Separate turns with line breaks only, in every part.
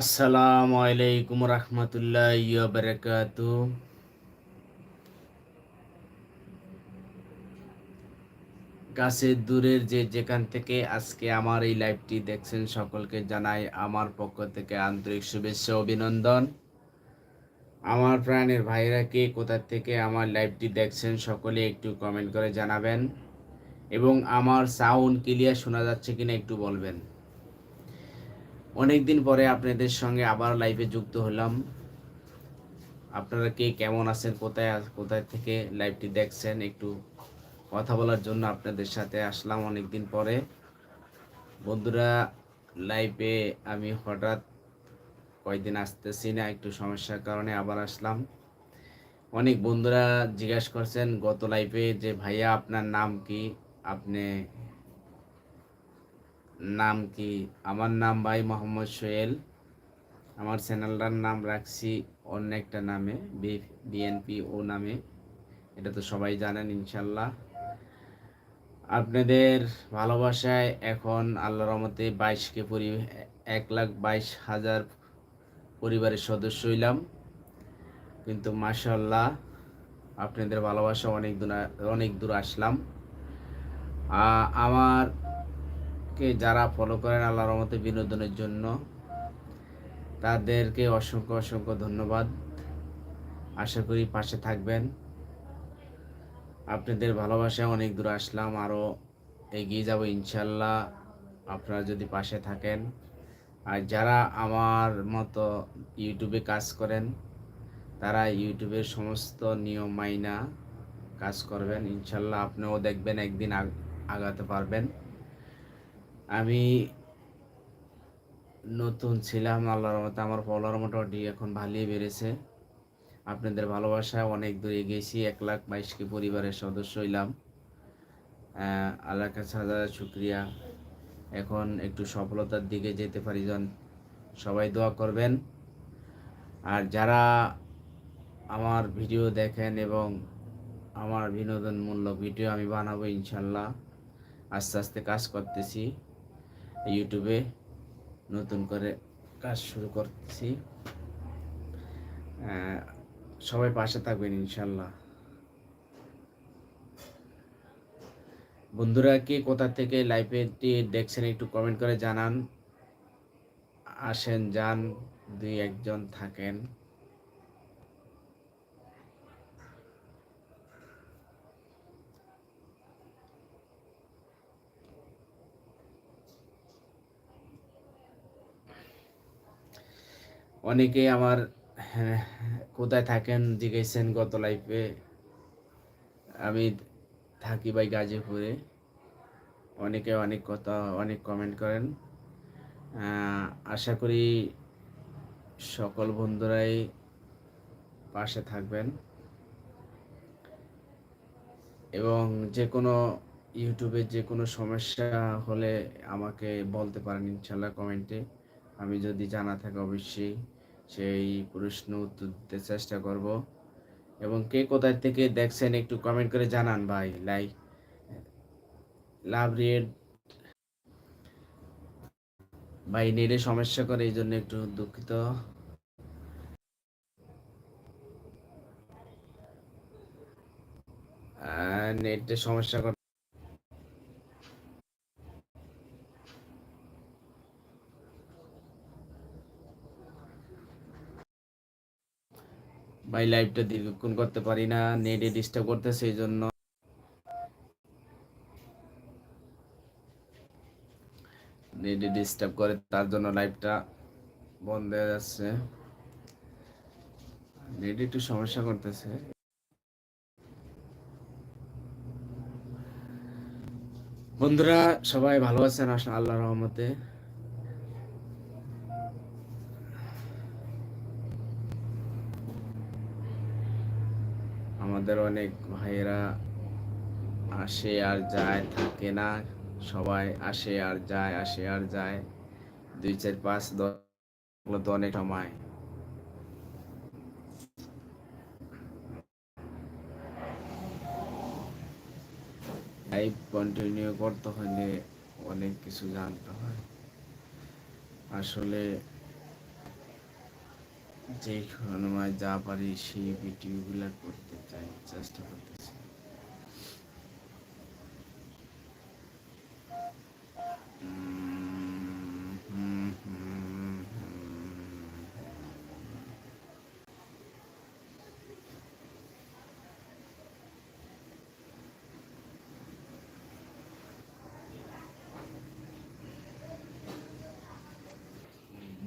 আসসালামু আলাইকুম রহমতুল্লাহ বারকাত কাছের দূরের যে যেখান থেকে আজকে আমার এই লাইভটি দেখছেন সকলকে জানাই আমার পক্ষ থেকে আন্তরিক শুভেচ্ছা অভিনন্দন। আমার প্রাণের ভাইরা কে কোথা থেকে আমার লাইভটি দেখছেন সকলে একটু কমেন্ট করে জানাবেন এবং আমার সাউন্ড ক্লিয়ার শোনা যাচ্ছে কিনা একটু বলবেন। অনেক দিন পরে আপনাদের সঙ্গে আবার লাইভে যুক্ত হলাম। আপনারা কে কেমন আছেন, কোথায় কোথায় থেকে লাইভটি দেখছেন, একটু কথা বলার জন্য আপনাদের সাথে আসলাম অনেক দিন পরে। বন্ধুরা লাইভে আমি হঠাৎ কয়েকদিন আসতেছি না, একটু সমস্যার কারণে আবার আসলাম। অনেক বন্ধুরা জিজ্ঞাসা করছেন, গত লাইফে যে ভাইয়া, আপনার নাম কি? আপনি নাম কি? আমার নাম ভাই মোহাম্মদ সোহেল। আমার চ্যানেলটার নাম রাখছি অন্য একটা নামে বিএনপি ও নামে। এটা তো সবাই জানেন, ইনশাল্লাহ। আপনাদের ভালোবাসায় এখন আল্লাহ রহমতে বাইশকে পরি এক লাখ বাইশ হাজার পরিবারের সদস্য হইলাম। কিন্তু মাসাল্লাহ আপনাদের ভালোবাসা অনেক দূর অনেক দূর আসলাম। আমার কে যারা ফলো করেন আল্লাহ রহমতে বিনোদনের জন্য, তাদেরকে অসংখ্য অসংখ্য ধন্যবাদ। আশা করি পাশে থাকবেন। আপনাদের ভালোবাসায় অনেক দূর আসলাম আরও এগিয়ে যাব ইনশাল্লাহ। আপনারা যদি পাশে থাকেন, আর যারা আমার মতো ইউটিউবে কাজ করেন, তারা ইউটিউবের সমস্ত নিয়ম মাইনা কাজ করবেন। ইনশাল্লাহ আপনিও দেখবেন, একদিন আগাতে পারবেন। আমি নতুন ছিলাম, আল্লাহর মতো আমার ফলোয়ার মোটামুটি এখন ভালোই বেড়েছে। আপনাদের ভালোবাসায় অনেক দূর গেছি এক লাখ বাইশকে পরিবারের সদস্য হইলাম। আল্লাহর কাছে হাজার শুক্রিয়া। এখন একটু সফলতার দিকে যেতে পারি, জন। সবাই দোয়া করবেন। আর যারা আমার ভিডিও দেখেন এবং আমার বিনোদনমূলক ভিডিও আমি বানাবো, ইনশাল্লাহ আস্তে আস্তে কাজ করতেছি। ইউটিউবে নতুন করে কাজ শুরু করছি। সবাই পাশে থাকবেন, ইনশাল্লাহ। বন্ধুরা, কে কোথা থেকে লাইভেটি দেখছেন একটু কমেন্ট করে জানান। আসেন, যান, দুই একজন থাকেন। অনেকে আমার হ্যাঁ, কোথায় থাকেন জিজ্ঞেসেন গত লাইফে আমি থাকি ভাই গাজীপুরে। অনেকে অনেক কথা অনেক কমেন্ট করেন। আশা করি সকল বন্ধুরাই পাশে থাকবেন। এবং যে কোনো ইউটিউবে যে কোনো সমস্যা হলে আমাকে বলতে পারেন ইনশাল্লাহ কমেন্টে আমি যদি জানা থাকে অবশ্যই সেই প্রশ্ন উত্তর দিতে চেষ্টা করব। এবং কে কোথায় থেকে দেখছেন একটু কমেন্ট করে জানান ভাই লাইক লাভ রেড ভাই নেটে সমস্যা করে, এই জন্য একটু দুঃখিত। নেটে সমস্যা করে ভাই লাইভটা দীর্ঘক্ষণ করতে পারি না নেটে ডিস্টার্ব করতেছে এই জন্য। নেটে ডিস্টার্ব করে, তার জন্য লাইভটা বন্ধ হয়ে যাচ্ছে। নেট একটু সমস্যা করতেছে। বন্ধুরা, সবাই ভালো আছেন আসলে আল্লাহ রহমতে। আমাদের অনেক ভাইয়েরা আসে আর যায়, থাকে না। সবাই আসে আর যায়, আসে আর যায়। দুই চার পাঁচ দশ তো অনেক সময়। লাইভ কন্টিনিউ করতে হলে অনেক কিছু জানতে হয়। আসলে যে সময় যা পারি সেই ভিডিওগুলো করতে চাই চেষ্টা করতেছি।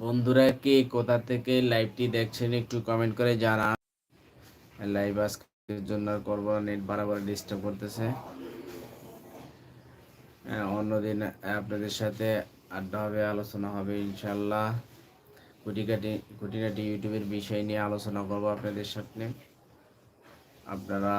বন্ধুরা, কে কোথা থেকে লাইভটি দেখছেন একটু কমেন্ট করে জানান। লাইভ আজকের জন্য করব নেট বারবার ডিস্টার্ব করতেছে। অন্যদিন আপনাদের সাথে আড্ডা হবে, আলোচনা হবে ইনশাল্লাহ খুঁটিকাটি, খুঁটিনাটি ইউটিউবের বিষয় নিয়ে আলোচনা করব আপনাদের সাথে আপনারা